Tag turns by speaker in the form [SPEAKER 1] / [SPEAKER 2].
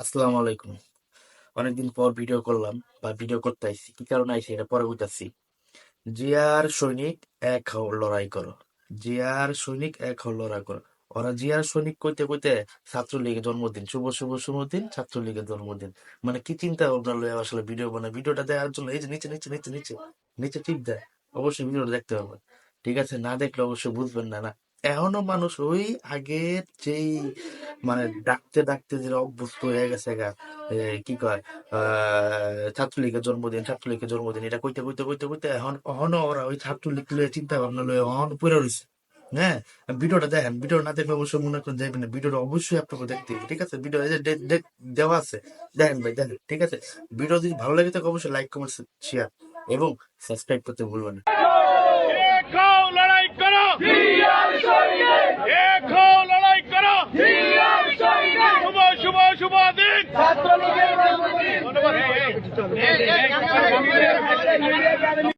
[SPEAKER 1] আসসালামু আলাইকুম। অনেকদিন পর ভিডিও করলাম বা ভিডিও করতে আইছি। কি কারণে আইছি এটা পরে বুঝাচ্ছি। জিয়ার সৈনিক এক হও, লড়াই করো। জিয়ার সৈনিক এক হও, লড়াই করো। ওরা জিয়ার সৈনিক কইতে কইতে ছাত্রলীগের জন্মদিন। শুভ শুভ শুভদিন ছাত্রলীগের জন্মদিন। মানে কি চিন্তা ভাবনা লয়ে আসলে ভিডিও বানায়? ভিডিওটা দেখার জন্য এই যে নিচে নিচে নিচে নিচে নিচে টিপ দেয়। অবশ্যই ভিডিওটা দেখতে হবে। ঠিক আছে, না দেখলে অবশ্যই বুঝবেন না না। এখনও মানুষ ওই আগের যেই মানে ডাকতে ডাকতে যে অভ্যস্ত হয়ে গেছে গা। কি কয়? ছাত্রলীগের জন্মদিন ছাত্রলীগের জন্মদিন। এটা কইতে কইতে কইতে কইতে এখন অহনো ওরা ওই ছাত্রলীগ লয়ে চিন্তা ভাবনা লয়ে অহন পড়ে রয়েছে হ্যাঁ? ভিডিওটা দেখেন, ভিডিও না দেখলে অবশ্যই মনে করেন যাইবেন না ভিডিওটা অবশ্যই আপনাকে দেখতে হবে, ঠিক আছে? ভিডিও দেওয়া আছে। দেখেন ভাই, দেখেন, ঠিক আছে? ভিডিও যদি ভালো লাগে থাকে, অবশ্যই লাইক কমেন্ট শেয়ার এবং সাবস্ক্রাইব করতে ভুলবেন না
[SPEAKER 2] এক হও লড়াই করো এক হও লড়াই করো শুভ শুভ শুভ এই, এই,